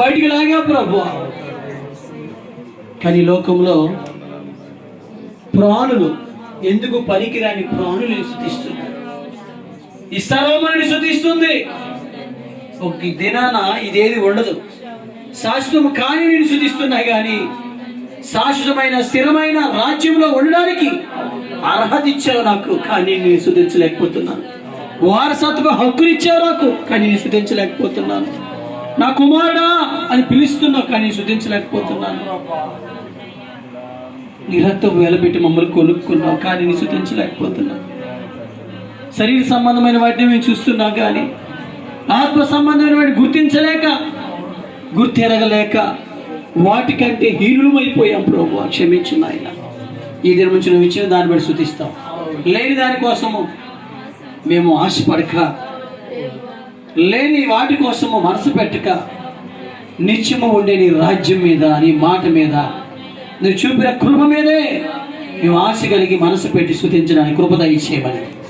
బయటికి లాగా ప్రభు. కానీ లోకంలో ప్రాణులు ఎందుకు పనికిరాని ప్రాణులు శుతిస్తున్నారు ఈ సర్వమని శుతిస్తుంది ఒక దినాన ఇదేది ఉండదు. శాశ్వతం కాని నేను శుతిస్తున్నాయి కానీ శాశ్వతమైన స్థిరమైన రాజ్యంలో ఉండడానికి అర్హత ఇచ్చావు నాకు కానీ నేను శుతించలేకపోతున్నాను వారసత్వ హక్కులు ఇచ్చావు నాకు కానీ నేను శుతించలేకపోతున్నాను నా కుమారుడా అని పిలుస్తున్నావు కానీ శుద్ధించలేకపోతున్నాను. నీ రక్తం వేలబెట్టి మమ్మల్ని కొనుక్కున్నావు కానీ నీ శుద్ధించలేకపోతున్నాను. శరీర సంబంధమైన వాటిని మేము చూస్తున్నాం కానీ ఆత్మ సంబంధమైన వాటిని గుర్తించలేక గుర్తెరగలేక వాటికంటే హీనులమైపోయాం ప్రభు. క్షమించున్నాయన ఈ దిన నుంచి నువ్వు ఇచ్చిన దాన్ని బట్టి శుద్ధిస్తావు లేని దానికోసము మేము ఆశపడక లేని వాటి కోసము మనసు పెట్టక నిత్యము ఉండే నీ రాజ్యం మీద నీ మాట మీద నువ్వు చూపిన కృప మీదే మేము ఆశ కలిగి మనసు పెట్టి స్థుతించడానికి కృపద ఇచ్చేయమని